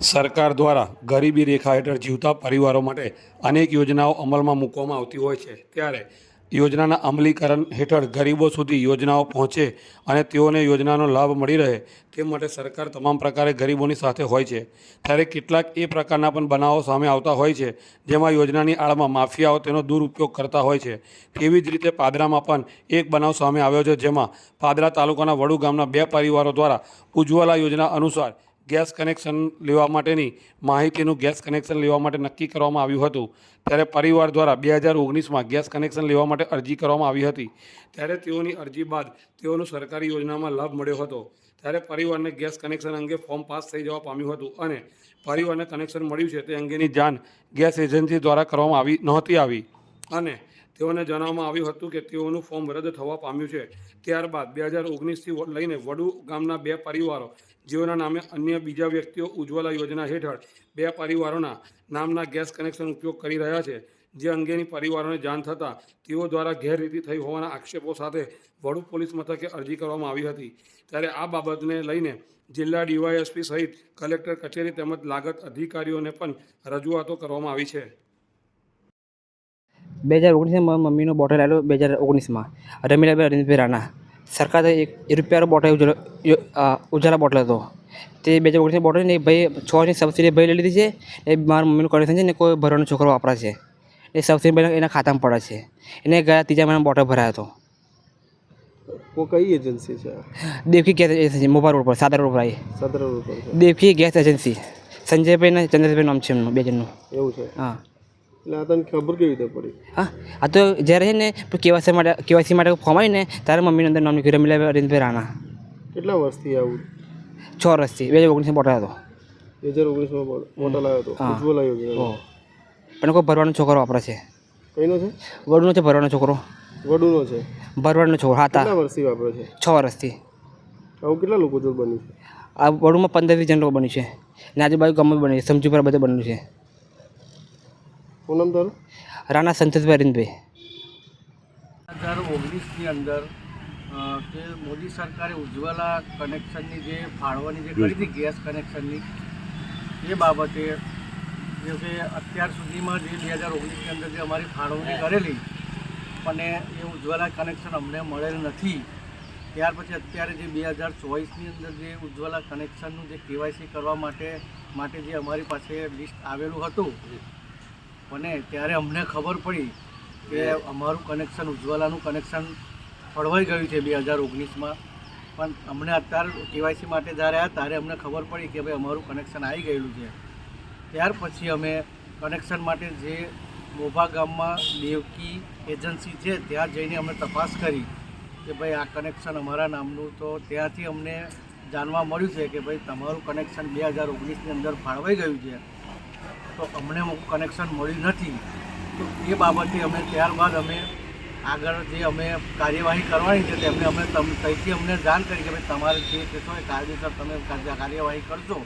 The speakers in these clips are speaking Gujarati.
સરકાર દ્વારા ગરીબી રેખા હેઠળ જીવતા પરિવારો માટે અનેક યોજનાઓ અમલમાં મૂકવામાં આવતી હોય છે. ત્યારે યોજનાના અમલીકરણ હેઠળ ગરીબો સુધી યોજનાઓ પહોંચે અને તેઓને યોજનાનો લાભ મળી રહે તે માટે સરકાર તમામ પ્રકારે ગરીબોની સાથે હોય છે. ત્યારે કેટલાક એ પ્રકારના પણ બનાવો સામે આવતા હોય છે, જેમાં યોજનાની આડમાં માફિયાઓ તેનો દુરુપયોગ કરતા હોય છે. તેવી જ રીતે પાદરામાં પણ એક બનાવ સામે આવ્યો છે, જેમાં પાદરા તાલુકાના વડુ ગામના બે પરિવારો દ્વારા ઉજ્જવલા યોજના અનુસાર ગેસ કનેક્શન લેવા માટેની માહિતીનું ગેસ કનેક્શન લેવા માટે નક્કી કરવામાં આવ્યું હતું. ત્યારે પરિવાર દ્વારા બે હજાર ઓગણીસમાં ગેસ કનેક્શન લેવા માટે અરજી કરવામાં આવી હતી. ત્યારે તેઓની અરજી બાદ તેઓનો સરકારી યોજનામાં લાભ મળ્યો હતો. ત્યારે પરિવારને ગેસ કનેક્શન અંગે ફોર્મ પાસ થઈ જવા પામ્યું હતું અને પરિવારને કનેક્શન મળ્યું છે તે અંગેની જાણ ગેસ એજન્સી દ્વારા કરવામાં આવી નહોતી આવી. અને તેઓને જણાવવામાં આવ્યું હતું કે તેઓનું ફોર્મ રદ થવા પામ્યું છે. ત્યારબાદ બે હજાર ઓગણીસથી લઈને વડુ ગામના બે પરિવારો, જેઓના નામે અન્ય બીજા વ્યક્તિઓ ઉજ્જવલા યોજના હેઠળ બે પરિવારોના નામના ગેસ કનેક્શન ઉપયોગ કરી રહ્યા છે. જે અંગેની પરિવારોને જાણ થતાં તેઓ દ્વારા ગેરરીતિ થઈ હોવાના આક્ષેપો સાથે વડુ પોલીસ મથકે અરજી કરવામાં આવી હતી. ત્યારે આ બાબતને લઈને જિલ્લા ડીવાયએસપી સહિત કલેક્ટર કચેરી તેમજ લાગત અધિકારીઓને પણ રજૂઆતો કરવામાં આવી છે. બે હજાર ઓગણીસમાં મારા મમ્મીનો બોટલ આવેલો બે હજાર ઓગણીસમાં રમીલાબેન અરવિંદભાઈ રાણા સરકારે એક એક રૂપિયાનો બોટલ ઉજ્જવલા યો- અ, ઉજ્જવલા બોટલ હતો તે બે હજાર ઓગણીસની બોટલ ને એ ભાઈ છની સબસિડી ભાઈ લઈ લીધી છે એ મારા મમ્મીનું કનેક્શન છે ને કોઈ ભરવાનો છોકરો વાપરે છે એ સબસિડી ભાઈ એના ખાતામાં પડે છે એને ગયા ત્રીજા મહિનામાં બોટલ ભરાયો હતો वो कई एजेंसी છે આ? દેવકી ગેસ એજન્સી મોબા રોડ પર સાદા રોડ પર આવી સદર રોડ પર છે દેવકી ગેસ એજન્સી સંજયભાઈ ને ચંદ્રભાઈ નામ છે એમનું બે જણનું એવું છે હા એટલે આ તને ખબર કેવી રીતે પડી? હા આ તો જ્યારે છે ને કેવાયસી માટે કેવાયસી માટે ફોર્મ આવ્યું ને ત્યારે મમ્મીની અંદર નામ લખ્યું રમીલાબેન અરવિંદભાઈ રાણા. કેટલા વર્ષથી આવું? છ વર્ષથી બે હજાર ઓગણીસમાં બોટલ હતો. બે હજાર ઓગણીસમાં મોટલ લાવ્યો હતો? ઉજ્જવલ આવ્યો પણ કોઈ ભરવાનો છોકરો વાપરે છે. કઈનો છે? વડુનો છે ભરવાનો છોકરો. વડુનો છે. ભરવાનો છોકરો હા તા. કેટલા વર્ષથી વાપરે છે? છ વર્ષથી. આવું કેટલા લોકો જોડ બન્યું છે? આ વડુમાં પંદર વીસ જણ લોકો બન્યું છે. ને આજુબાજુ ગમે બન્યું છે. સમજુપુરા બધે બન્યું છે. શું નામ તારું રાણા સંતોષભાઈ અરવિંદભાઈ હજાર ઓગણીસની અંદર જે મોદી સરકારે ઉજ્જવલા કનેક્શનની જે ફાળવાની જે કરી હતી ગેસ કનેક્શનની એ બાબતે જે કે અત્યાર સુધીમાં જે બે હજાર ઓગણીસની અંદર જે અમારી ફાળવણી કરેલી અને એ ઉજ્જવલા કનેક્શન અમને મળેલ નથી ત્યાર પછી અત્યારે જે બે હજાર ચોવીસની અંદર જે ઉજ્જવલા કનેક્શનનું જે કેવાયસી કરવા માટે માટે જે અમારી પાસે લિસ્ટ આવેલું હતું અને ત્યારે અમને ખબર પડી કે અમારું કનેક્શન ઉજ્જવલાનું કનેક્શન ફળવાઈ ગયું છે બે હજાર ઓગણીસમાં. પણ અમને અત્યારે કેવાયસી માટે જ્યારે આવ્યા ત્યારે અમને ખબર પડી કે ભાઈ અમારું કનેક્શન આવી ગયેલું છે. ત્યાર પછી અમે કનેક્શન માટે જે મોભા ગામમાં દેવકી એજન્સી છે, ત્યાં જઈને અમે તપાસ કરી કે ભાઈ આ કનેક્શન અમારા નામનું. તો ત્યાંથી અમને જાણવા મળ્યું છે કે ભાઈ તમારું કનેક્શન બે હજાર ઓગણીસની અંદર ફાળવાઈ ગયું છે. તો અમને કનેક્શન મળ્યું નથી, તો એ બાબતે અમે ત્યારબાદ અમે આગળ જે અમે કાર્યવાહી કરવાની છે તેમને અમે ત્યાંથી અમને જાણ કરી કે ભાઈ તમારે જે કહેશો એ કાયદેસર તમે કાર્યવાહી કરશો,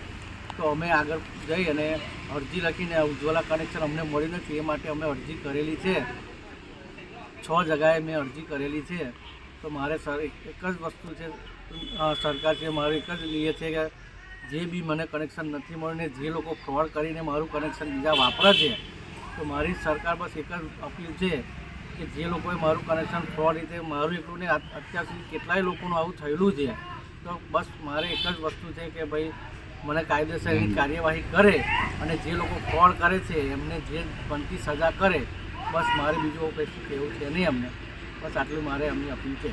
તો અમે આગળ જઈ અને અરજી લખીને ઉજ્જવલા કનેક્શન અમને મળ્યું નથી, એ માટે અમે અરજી કરેલી છે. છ જગાએ મેં અરજી કરેલી છે. તો મારે સર, એક એક જ વસ્તુ છે સરકાર છે, મારું એક જ એ છે કે જે બી મને કનેક્શન નથી મળ્યું ને જે લોકો ફ્રોડ કરીને મારું કનેક્શન બીજા વાપરે છે તો મારી સરકાર બસ એક જ અપીલ છે કે જે લોકોએ મારું કનેક્શન ફ્રોડ રીતે મારું એકલું ને અત્યાર સુધી કેટલાય લોકોનું આવું થયેલું છે. તો બસ મારે એક જ વસ્તુ છે કે ભાઈ મને કાયદેસરની કાર્યવાહી કરે અને જે લોકો ફ્રોડ કરે છે એમને જે બનતી સજા કરે બસ મારે બીજું કંઈ કહેવું છે નહીં અમને. બસ આટલું મારે એમની અપીલ છે.